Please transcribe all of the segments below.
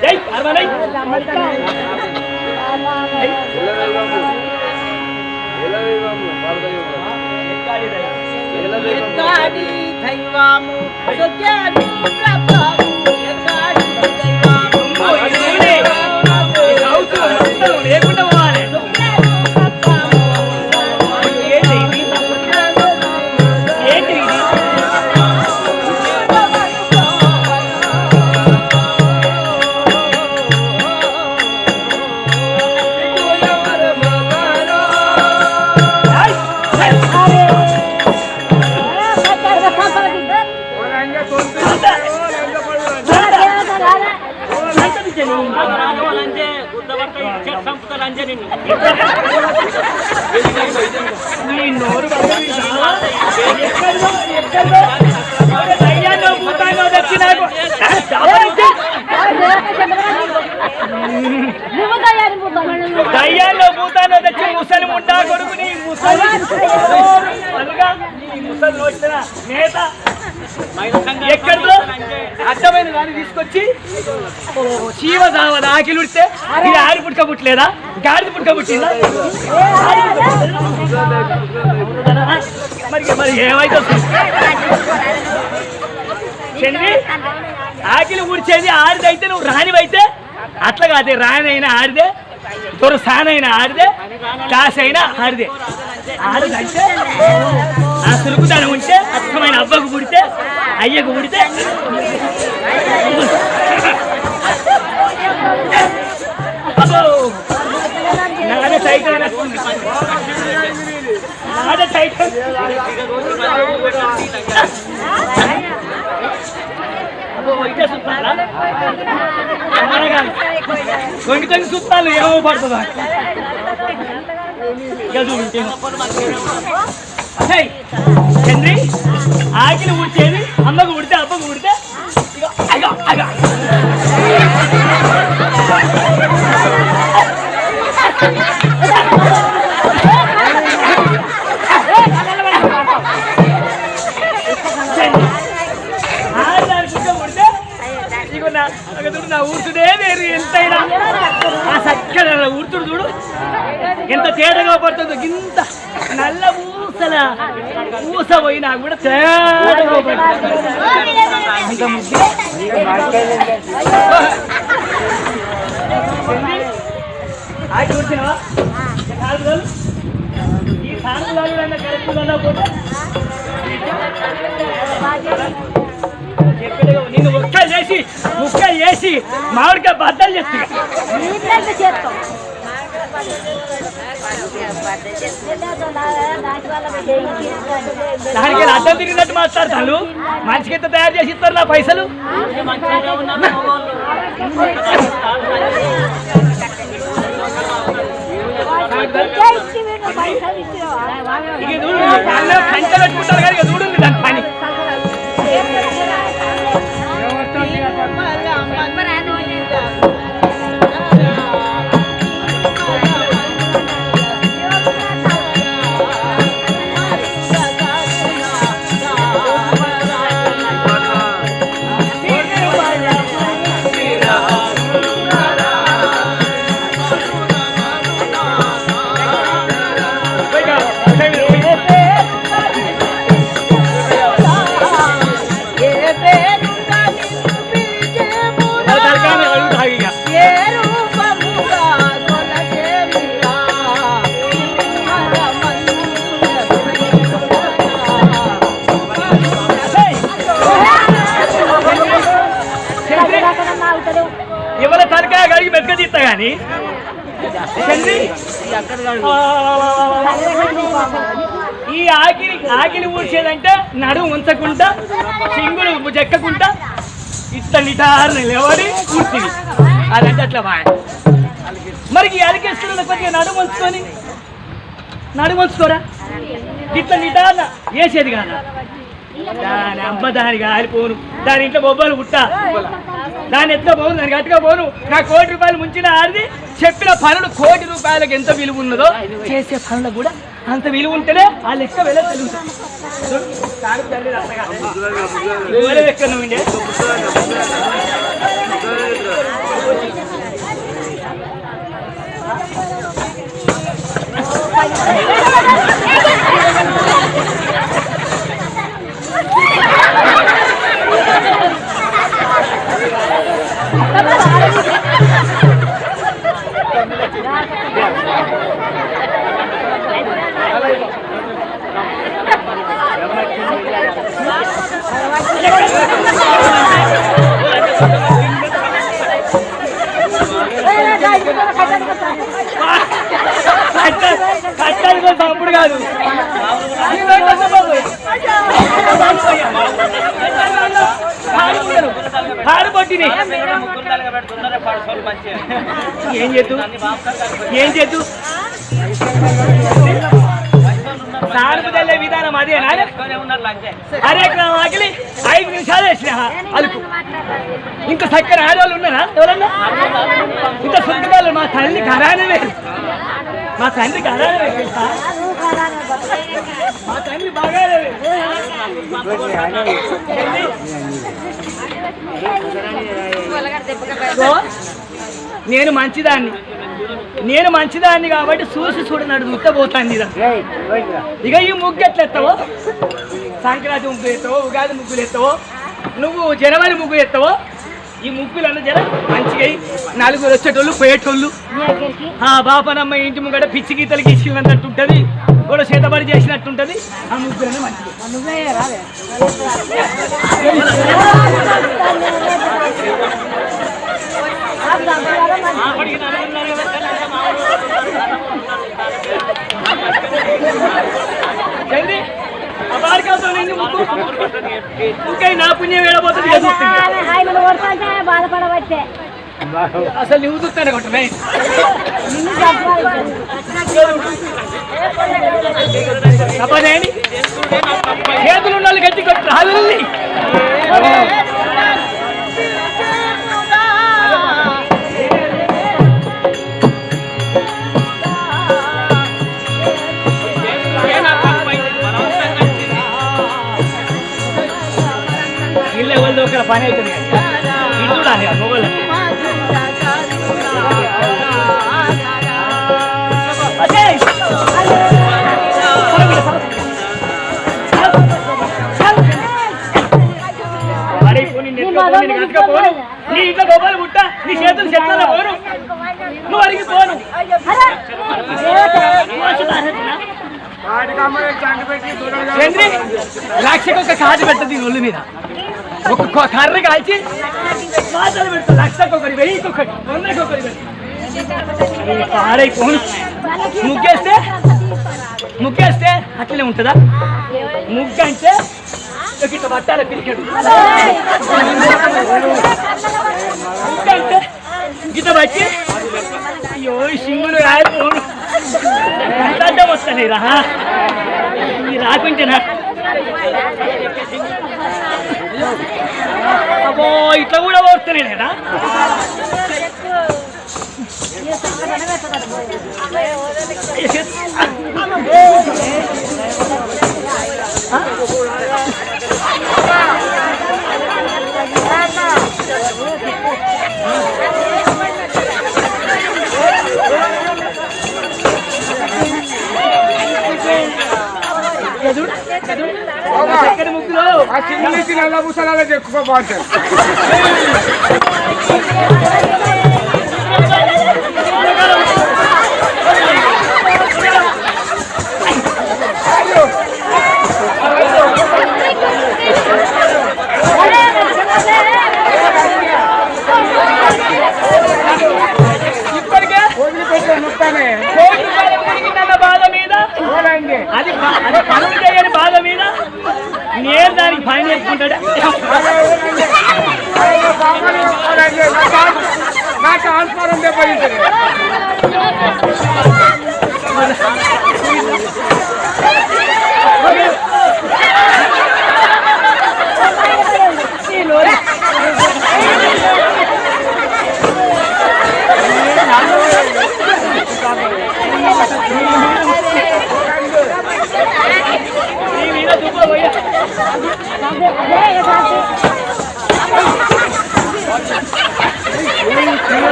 జై అరవై ఎక్కడి దయ్యాల్లో నోరు తెచ్చి ముసలి ముండా కొడుకుని ముసలి. ముసలి వచ్చిన నేత. ఎక్కడో అడ్డమైన దాన్ని తీసుకొచ్చి శివ సావద ఆకిలి ఉడితే ఇది ఆడి పుట్టుక పుట్టలేదా? గాడిద పుట్టుక పుట్టిందా? మరి మరి ఏమైతే ఆకిలి ఊడ్చేది ఆడిదైతే నువ్వు రానివైతే అట్లా కాదే రానైనా ఆడిదే దొరసానైనా ఆడిదే కాసైనా ఆడిదే. ఆడిదంటే ఆ సులుకుదనం ఉంటే అర్థమైన అవ్వకు పుడితే అయ్యకు పుడితే. నాదే టైట్ నాదే టైట్ కొన్ని కొన్ని చూస్తాను ఏమో పడుతుందా? ఇక చూడు ఇంకేమో. అసయ్, చంద్రి ఆకిలి ఉడిచేది అమ్మకు ఉడితే అబ్బకు ఉడితే ఇగో అగో అగో ఆడదాని గుడ్డ ఉడితే ఇగో నా అగ చూడు నా ఊరుతుడే వేరు ఎంతైనా ఆ చక్కగా ఊరుతుడు చూడు ఎంత తేడాగా పడుతుందో ఇంత నల్ల అసలు ఊస పోయి కూడా తేడాగా పడుతుంది అంత ఈ కరెక్ట్గా పోతే నిన్ను చేసి ముక్కలు చేసి మామిడికాయ బద్దలు చేస్తున్నా దానికి ఇలా అడ్డం తిరిగినట్టు మాట్లాడతాను. మనిషికి ఎంత తయారు చేసి ఇస్తారు నా పైసలు. ఇక చూడు దానిలో కంచె పెట్టుకుంటారు కానీ ఇక నడుము ఉంచకుండా సింగులు చెక్కకుండా ఇట్ట నిటారని లేవడి కూర్చుని. అదంటే అట్లా బాయ్. మరి ఈ అలికేస్తున్న కొద్దిగా నడుము ఉంచుకొని నడుము ఉంచుకోరా ఇట్లా నిటారన వేసేది కాదా? దాని అమ్మ దానికి ఆరిపోను దాని ఇంట్లో బొబ్బలు పుట్టా. దాని ఎట్లా పోను దానికి అట్టుగా పోను. నా కోటి రూపాయలు ముంచిన ఆరిది చెప్పిన పనులు కోటి రూపాయలకు ఎంత విలువ ఉన్నదో చేసే పనులు కూడా అంత విలువ ఉంటేనే ఆ లెక్క వెళ్ళే ఏం చేద్దు? ఏం చేద్దు? విధానం అదే అరే ఆకలి. ఐదు నిమిషాలు వేసిన. అలుపు. ఇంకా చక్కని ఆడవాళ్ళు ఉన్నారా? ఎవరన్నా? ఇంత సొంతకాలు మా తల్లి ఘరానవే మా తండ్రి తెలుసా మా తండ్రి బాగానే సో, నేను మంచిదాన్ని నేను మంచిదాన్ని కాబట్టి చూసి చూడనాడు ముట్టబోతాను ఇదా ఇక ఈ ముగ్గు ఎట్లా ఎత్తావో సంక్రాంతి ముగ్గు ఎత్తావో ఉగాది ముగ్గులు ఎత్తావో నువ్వు జనవరి ముగ్గు ఎత్తావో ఈ ముగ్గులు అన్న జర మంచిగా నలుగురు వచ్చేటోళ్ళు పోయేటోళ్ళు ఆ బాపనమ్మ ఇంటి ముంగట పిచ్చి గీతలు గీసినట్టు ఉంటుంది కూడా చేతబడి చేసినట్టు ఉంటుంది ఆ ముగ్గులన్నీ మంచిది చంద్రి ఆ బారికాలతో నిన్ను ముగ్గు నా పుణ్యం వేడబోతుంది బాధపడవచ్చే అసలు నువ్వు చూస్తాను కొట్టమే చేతులు గట్టి కొట్టు నెట్లో పోనీ నేను కనుక పోను నీ ఇంట్లో గోపాలు పుట్ట నీ చేతులు చెట్లలో పోను నువ్వు అడిగి పోను చంద్రి లక్షకు ఒక కాదు పెట్టదు ఒళ్ళు మీద ఒక కొ- కాల్చి మాటలు పెడతా. లక్షకు ఒకటి వెయ్యికి ఒకటి వందకి ముగ్గేస్తే? ముగ్గేస్తే అట్లనే ఉంటుందా? ముగ్గు అంటే ఇట్లా పట్టాల పిరికెడు ముగ్గు అంటే గిట్ట బట్టి అయ్యో ఈ సింగులు రాయిపోను ఎంత అడ్డం వస్తాయి రా రాకుంటేనా? అబ్బో ఇట్లా కూడా వస్తున్నాయి లేదా చక్కని ముగ్గులో ఆ చిన్న నల్ల ముసలాలో చెక్కుకోబాగుంటారు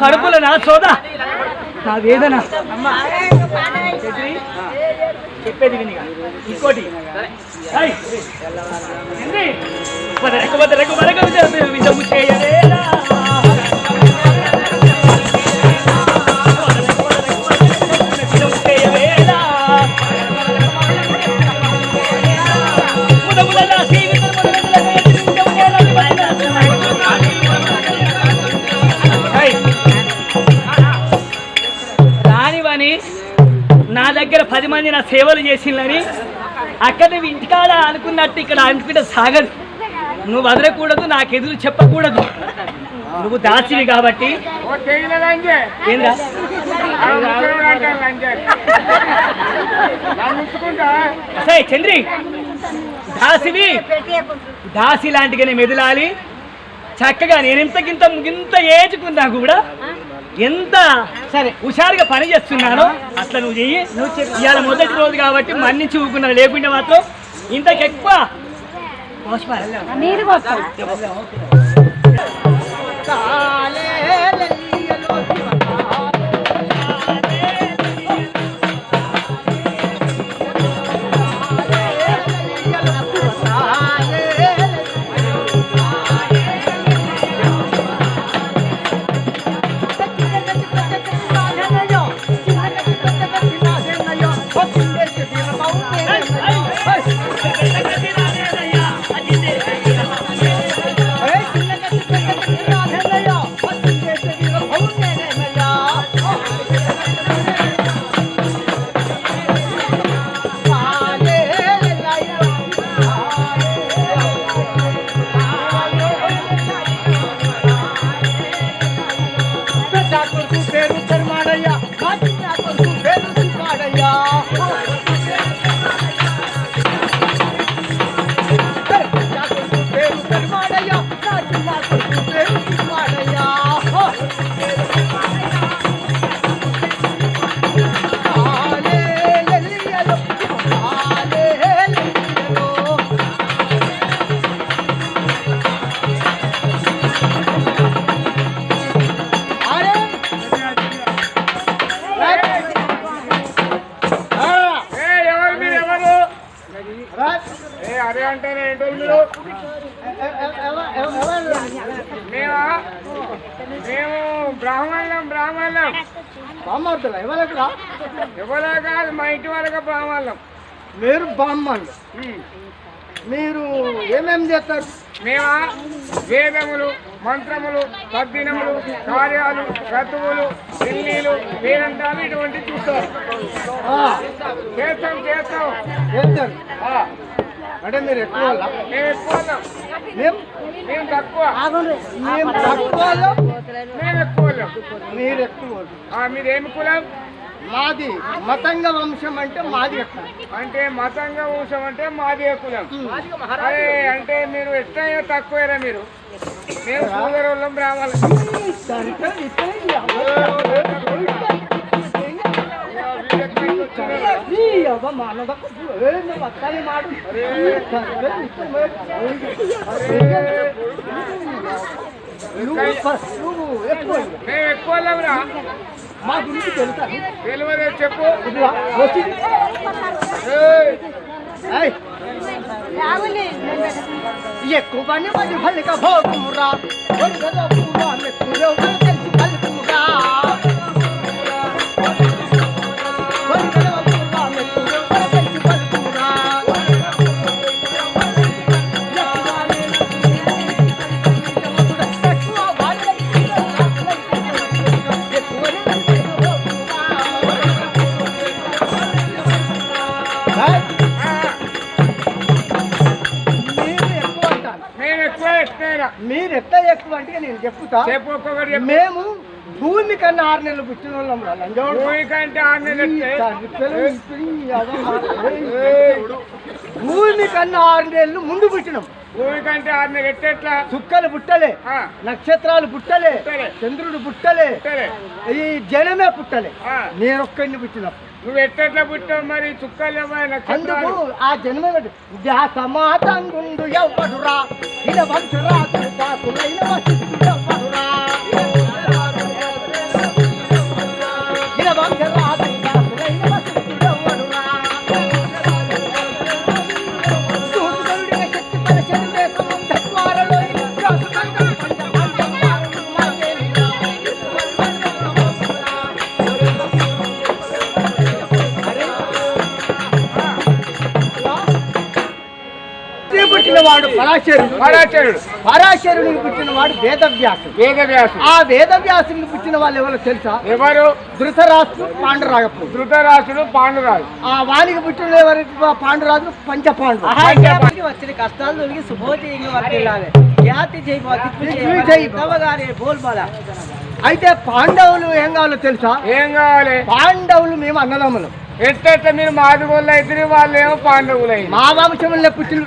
కడుపులో నా సోదా నా వేదన చెప్పేది విని ఇంకోటి దగ్గర పది మంది నా సేవలు చేసిందని అక్కడ నువ్వు ఇంటికాడ అనుకున్నట్టు ఇక్కడ అనుకుంటే సాగదు. నువ్వు వదలకూడదు నాకు ఎదురు చెప్పకూడదు. నువ్వు దాచివి కాబట్టి. ఏందా? సరే చంద్రి దాసివి. దాసి లాంటిగానే మెదలాలి. చక్కగా నేను ఇంతకింత ఇంత ఏచుకున్నా కూడా ఎంత సరే. హుషారుగా పని చేస్తున్నానో అట్లా నువ్వు చెయ్యి. నువ్వు ఇవాళ మొదటి రోజు కాబట్టి మన్నించి ఊకున్నా లేకుంటే మాత్రం ఇంతకెక్కువ పోషపాలు. బామ్మర్దులు ఎవరెక్కడ? ఎవరో కాదు మా ఇంటి వాళ్ళకి బ్రాహ్మణులం. మీరు ఉమ్. మీరు ఏమేం చేస్తారు? మేమా వేదములు మంత్రములు తద్దినములు కార్యాలు క్రతువులు పెళ్ళిలు పేరంటాలు ఇటువంటి చూస్తారు చేస్తాం చేస్తాం. చేస్తారు. అంటే మీరు ఎక్కువ? మేము ఎక్కువ. మేము తక్కువ. మేము తక్కువ మేము ఎక్కువ. మీరు ఎక్కువ వాళ్ళు. మీరేమి కులం మాది మతంగ వంశం అంటే మాది ఎక్కువ అంటే మతంగా వంశం అంటే మాది కులం అరే అంటే మీరు ఎట్లయినా తక్కువేరా మీరు? మేము బ్రాహ్మణులం ఈ అవ్వ నువ్వు నువ్వు ఎక్కువ మేము ఎక్కువ వాళ్ళంరా మా గురించి తెలుసా తెలియదే చెప్పు ఎక్కువ పని పని ఫలిక భోగురా మీరు ఎట్లా ఎక్కువ అంటే నేను చెప్తా చెప్పు మేము భూమి కన్నా ఆరు నెలలు పుట్టిన వాళ్ళం. భూమి కంటే ఆరు నెలలు. భూమి కన్నా ఆరు నెలలు ముందు పుట్టినాం. భూమి కంటే ఆరు నెలలు ఎట్ట ఎట్లా? చుక్కలు పుట్టలే నక్షత్రాలు పుట్టలే. చంద్రుడు పుట్టలే ఈ జనమే పుట్టలే. నేను ఒక్కడిని పుట్టినప్పుడు. నువ్వు ఎట్టెట్లా పుట్టావు మరి? చుక్కలు ఏమో అందుకు నక్షత్రాలు ఆ జన్మ ధ్యాసమాతంగుండు ఎవ్వడురా. ఇన వంశరాజు దాసులైన పరాశరుడు. పరాచరుడు పరాశరునికి పుట్టిన వాడు వేదవ్యాసుడు. వేదవ్యాసుడు. ఆ వేదవ్యాసునికి పుట్టిన వాళ్ళు ఎవరో తెలుసా? ఎవరు? ధృతరాష్ట్రు పాండురాగపు ధృతరాష్ట్రుడు పాండురాజు. ఆ వానికి పుట్టిన ఎవరికి పాండురాజు పంచపాండు ఆహారానికి వచ్చిన కష్టాలు తొలగి వర్తిల్లాలి తవగారే బోల్బాల అయితే పాండవులు ఏం కావాలో తెలుసా? ఏం కావాలి? పాండవులు మేము అన్నదమ్ములు. ఎట్ట మీరు మాదిగోళ్ళు అయితే వాళ్ళు ఏమో పాండవులు అయింది మా వంశంలో పుట్టిన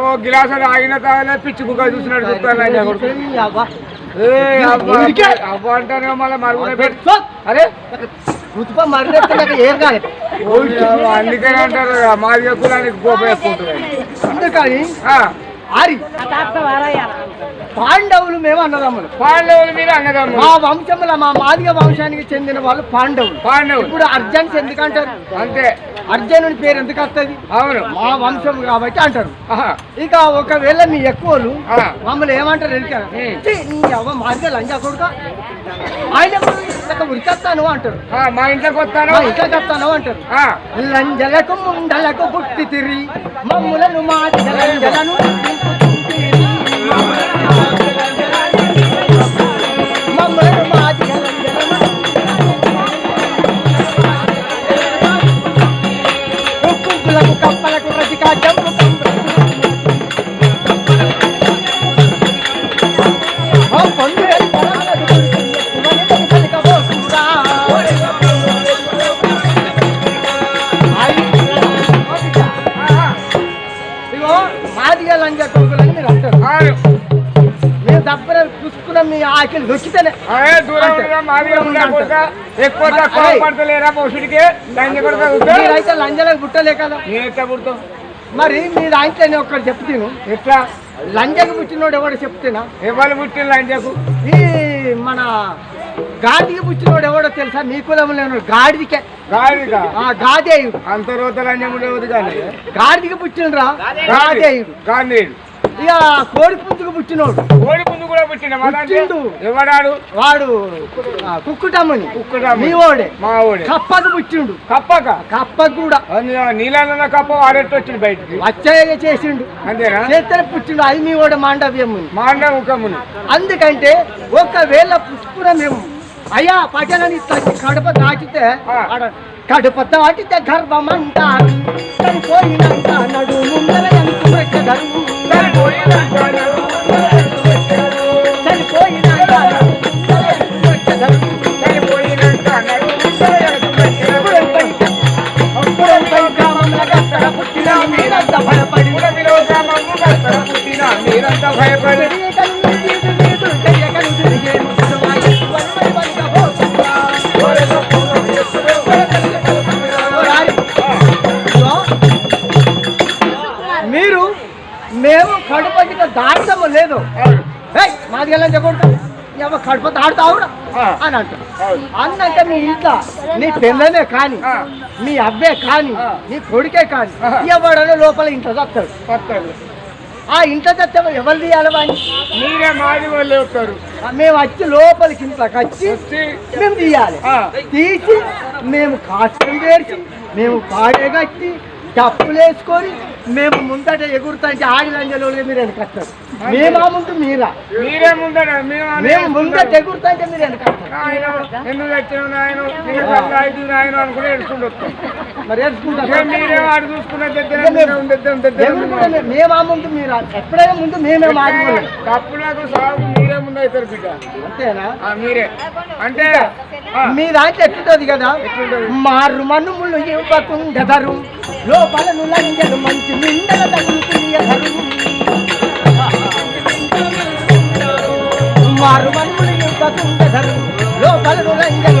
ఓ గిలాసు ఆగిన తాగలే పిచ్చి కుక్క చూసినట్టు చూస్తాను అబ్బా, అంటానే మళ్ళీ మరుగున పెట్టి. అరే. ఏం కాలేదు అబ్బా, అందుకని అంటారు కదా, మాదిగ కులానికి కోపం ఎక్కువ ఉంటుంది. అందుకని ఆరి. పాండవులు మేము అన్నదమ్ములు. పాండవులు మీరు అన్నదమ్ములు. మా వంశంలో మా మాదిగ వంశానికి చెందిన వాళ్ళు పాండవులు. పాండవులు. ఇప్పుడు అర్జున్స్ ఎందుకంటారు? అంతే. అర్జునుడి పేరు ఎందుకు వస్తుంది? అవును. మా వంశం కాబట్టి అంటారు. ఇక ఒకవేళ మీ ఎక్కువలు. మమ్మల్ని ఏమంటారు నీ అవ్వ మాదిగ లంజా కొడుక? ఆయన ఉరికొస్తాను అంటారు. మా ఇంట్లోకి వస్తాను మా ఇంట్లోకి వస్తాను అంటారు. లంజలకు ముండలకు పుట్టి తిరి మమ్ములను మాదిగ లంజలను కప్పలకు రసిక జంపు నొక్కితేనే ఎక్కువ తక్కువ పడతలేరా పౌషుడికి? లంజ కొడతా లంజలకు పుట్టలే కదా. మరి మీ నేను ఒక్కటి చెప్తాను ఎట్లా? లంజకు పుట్టినోడు ఎవడు చెప్తేనా? ఎవరు పుట్టిన లంజకు? ఈ మన గాడికి పుట్టినోడు ఎవడో తెలుసా? మీ కులంలో ఉన్నాడు గాడిదికే. గాదేయుడు. అంత రోత లంజం ఉండేది కానీ గాడిదికి పుట్టినరా గాదేయుడు. గాంధీడు ఇక కోడి పుంజుకు పుట్టినోడు. కోడి పుంజు కూడా పుట్టిన పుట్టిండు. ఎవడాడు వాడు ఆ, కుక్కుటమ్మని. కుక్కుటమ్మని. మీ ఓడే. మా ఓడే. కప్పకు పుట్టిండు. కప్పక? కప్పకు కూడా. నీళ్ళన్న కప్ప వాడెట్టు వచ్చింది బయటికి? వచ్చాయగా చేసిండు. అంతేనా? చేతనే పుట్టిండు. అది మీ ఓడ మాండవ్యముని. మాండ ముఖముని అందుకంటే ఒకవేళ పుష్పుర మేము అయ్యా పట్టణాన్ని తచ్చి కడప దాటితే ఆ. ఆడ కడప దాటితే గర్భమంటారు చనిపోయినంత నడు ముందర ఎంత பிரச்சதம் కడుపు దాడుతావు ఆ. అని అంటారు అన్నంటే మీ ఇంట్లో నీ పిల్లనే కానీ. మీ అబ్బే కానీ. నీ కొడుకే కానీ. ఎవడనో లోపల ఇంట్లో వస్తారు ఆ ఇంట్లో చస్తే ఎవరు తీయాలి వాడిని మీరే మాది వాళ్ళు వస్తారు మేము వచ్చి లోపలికి ఇంట్లోకి వచ్చి మేము తీయాలి. తీసి మేము కాస్తం చేసి మేము పాడే కట్టి డప్పులు వేసుకొని మేము ముందట ఎగురుతాంటే ఆడి లంజలో మీరు వెనకస్తారు మేము ముందు మీరా? మీరే ముందర మేము ముందట ఎగురుతాంటే మీరు ఎందుకు నాయన? ఐదు నాయన అనుకుని ఎడుచుకుంటూ వస్తాం చూసుకున్న మేము- ముందు మీరా ఎప్పుడైనా ముందు మేమే మాట్లాడాలి. తప్పులకు సాగు మీరే ముందు అవుతారు బిడ్డ. అంతేనా? మీరే. అంటే మీ దాంట్లో ఎట్లుంటది కదా? మారు మనుములు ఇవ్వకుండెదరు. లోపల లంజలు మంచి నిండల మారు లోపల రంగ